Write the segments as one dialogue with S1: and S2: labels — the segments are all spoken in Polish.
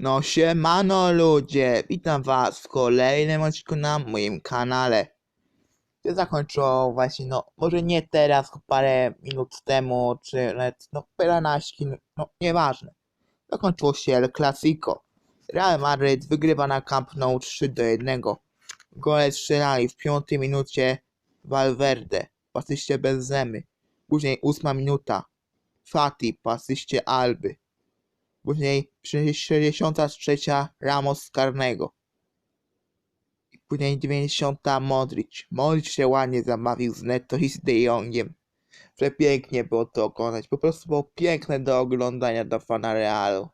S1: No siemano ludzie, witam was w kolejnym odcinku na moim kanale. Ja zakończyło właśnie, no może nie teraz, parę minut temu, czy nawet no paręnaście, minut, no nieważne. Zakończyło się El Clasico. Real Madrid wygrywa na Camp Nou 3 do 1. Gole strzelali w piątej minucie Valverde, w asyście Benzemy. Później ósma minuta Fati po asyście Alby. Później 63 Ramos karnego. I później 90 Modric. Modric się ładnie zabawił z Neto i z De Jongiem. Przepięknie było to oglądać. Po prostu było piękne do oglądania dla fana Realu.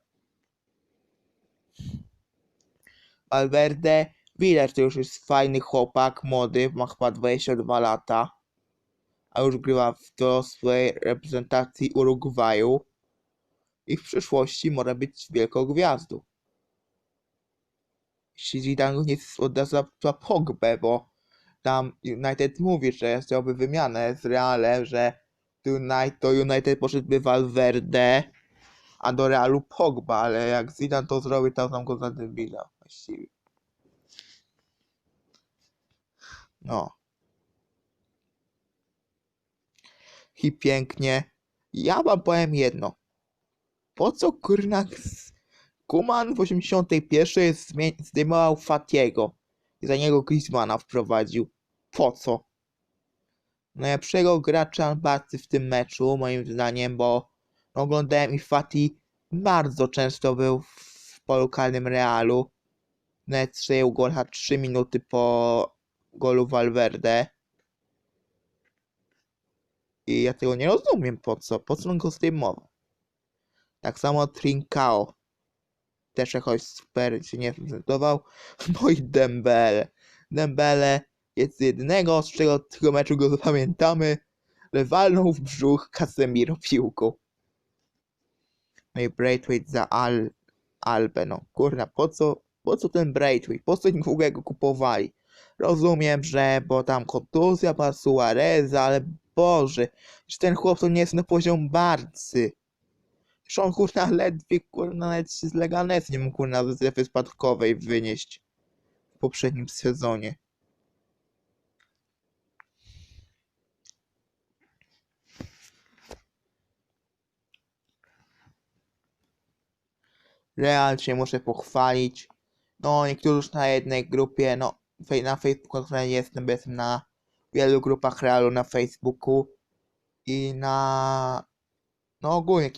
S1: Valverde widać, to już jest fajny chłopak, młody, ma chyba 22 lata. A już grywa w dorosłej reprezentacji Urugwaju i w przyszłości może być wielką gwiazdą. Jeśli Zidane nie odda za, za Pogbę, bo tam United mówi, że chciałby wymianę z Realem, że United, do United poszedłby Valverde, a do Realu Pogba, ale jak Zidane to zrobi, to tam go za debila właściwie. No. I pięknie. Ja wam powiem jedno. Po co kurna Kuman w 81 zmie- zdejmował Fatiego i za niego Griezmana wprowadził? Po co? Najlepszego gracza Barcy w tym meczu, moim zdaniem, bo oglądałem i Fati bardzo często był w polu karnym Realu. Nawet strzelił gola 3 minuty po golu Valverde. I ja tego nie rozumiem po co, po co on go zdejmował. Tak samo Trincao. Też jakoś super się nie prezentował. No i Dembele. Dembele jest jednego, z czego tego meczu go zapamiętamy, walnął w brzuch Casemiro piłką. No i Braithwaite za Al Albę. No kurna, po co, po co ten Braithwaite? Po co im w ogóle go kupowali? Rozumiem, że bo tam kontuzja ma Suareza, ale Boże, że ten chłop to nie jest na poziom Barcy. Że on kurna ledwie kurna nawet się z nie mógł kurna ze strefy spadkowej wynieść w poprzednim sezonie. Real się muszę pochwalić. No, niektórzy już na jednej grupie, no, na Facebooku, na której jestem, bo jestem na wielu grupach Realu na Facebooku i na no ogólnie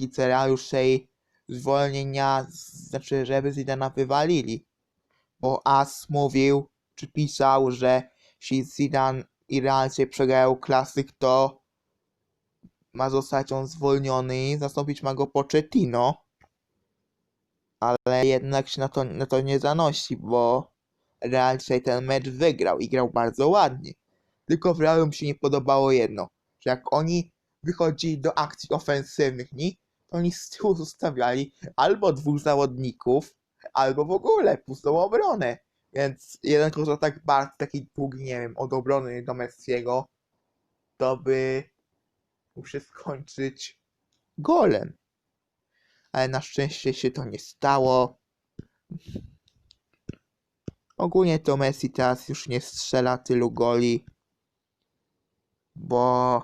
S1: już tej zwolnienia, znaczy żeby Zidana wywalili. Bo As mówił, czy pisał, że jeśli Zidane i Real się przegrają klasyk, to ma zostać on zwolniony i zastąpić ma go Pochettino. Ale jednak się na to, na to nie zanosi, bo Real dzisiaj ten mecz wygrał i grał bardzo ładnie. Tylko w Realu mi się nie podobało jedno, że jak oni wychodzili do akcji ofensywnych, nie? to oni z tyłu zostawiali albo dwóch zawodników, albo w ogóle pustą obronę. Więc jeden tak bardzo taki długi, nie wiem, od obrony do Messiego, to by się skończyć golem. Ale na szczęście się to nie stało. Ogólnie to Messi teraz już nie strzela tylu goli, bo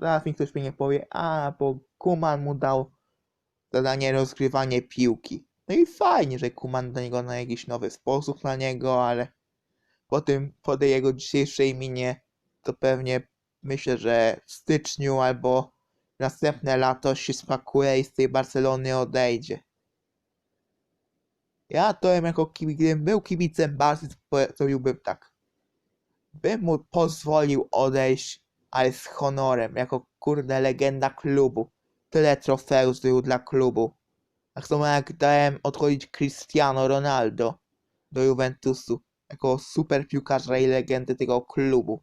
S1: zaraz mi ktoś mi nie powie, a bo Kuman mu dał zadanie rozgrywanie piłki. No i fajnie, że Kuman do niego na jakiś nowy sposób na niego, ale po tym, po tej jego dzisiejszej minie, to pewnie myślę, że w styczniu albo następne lato się spakuje i z tej Barcelony odejdzie. Ja to jako kibic, gdybym był kibicem Barcy, to zrobiłbym tak. Bym mu pozwolił odejść, ale z honorem, jako kurde legenda klubu. Tyle trofeów zdobył dla klubu. Tak samo jak dałem odchodzić Cristiano Ronaldo do Juventusu, jako super piłkarza i legendy tego klubu.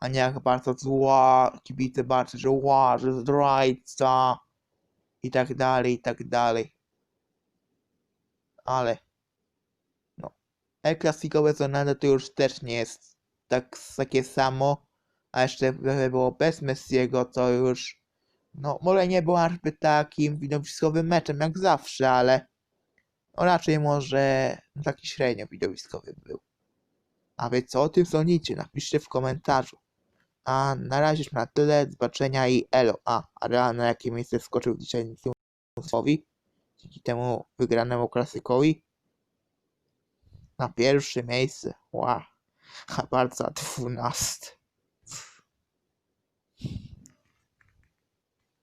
S1: A nie jak bardzo zła kibice Barcy, że ła, że zdrajca i tak dalej, i tak dalej. Ale no. El Clasico bez Ronaldo to już też nie jest tak takie samo. A jeszcze gdyby było bez Messiego, to już No, może nie był aż by takim widowiskowym meczem jak zawsze, ale no raczej może no, taki średnio widowiskowy był. A wy co o tym sądzicie? Napiszcie w komentarzu. A na razie już na tyle, zobaczenia i elo. A, Real na jakie miejsce skoczył dzisiaj Nicosowi? Dzięki temu wygranemu klasykowi? Na pierwsze miejsce. Wow. A bardzo dwunasty.